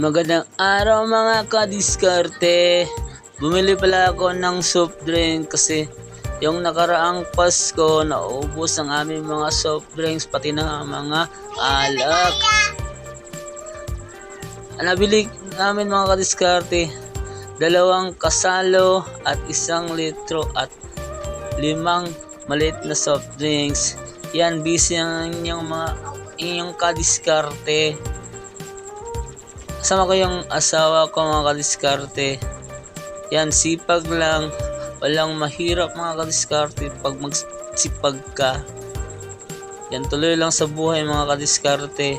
Magandang araw mga kadiskarte. Bumili pala ako ng soft drink kasi yung nakaraang Pasko naubos ang aming mga soft drinks pati na mga alak. Nabili namin mga kadiskarte, dalawang kasalo at isang litro at limang maliit na soft drinks. Yan, busy ang inyong mga inyong kadiskarte. Kasama ko yung asawa ko mga kadiskarte. Yan, sipag lang. Walang mahirap mga kadiskarte pag magsipag ka. Yan, tuloy lang sa buhay mga kadiskarte.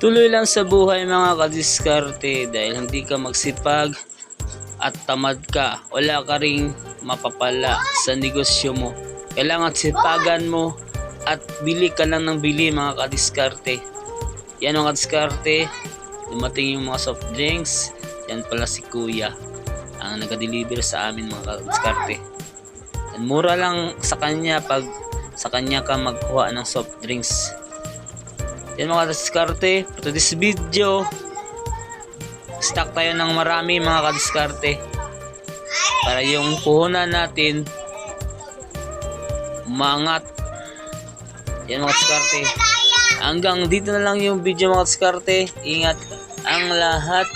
Tuloy lang sa buhay mga kadiskarte dahil hindi ka magsipag at tamad ka. Wala ka ring mapapala sa negosyo mo. Kailangan sipagan mo at bili ka lang ng bili mga kadiskarte. Yan mga kadiskarte. Dumating yung mga soft drinks. Yan pala si Kuya. Ang nag-deliver sa amin mga kadiskarte. Yan, mura lang sa kanya pag sa kanya ka magkuha ng soft drinks. Yan mga kadiskarte. For this video, stock tayo ng marami mga kadiskarte. Para yung puhunan natin umangat. Yan mga kadiskarte. Hanggang dito na lang yung video mga kadiskarte. Ingat ang lahat.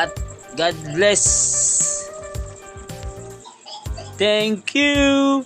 At God bless. Thank you.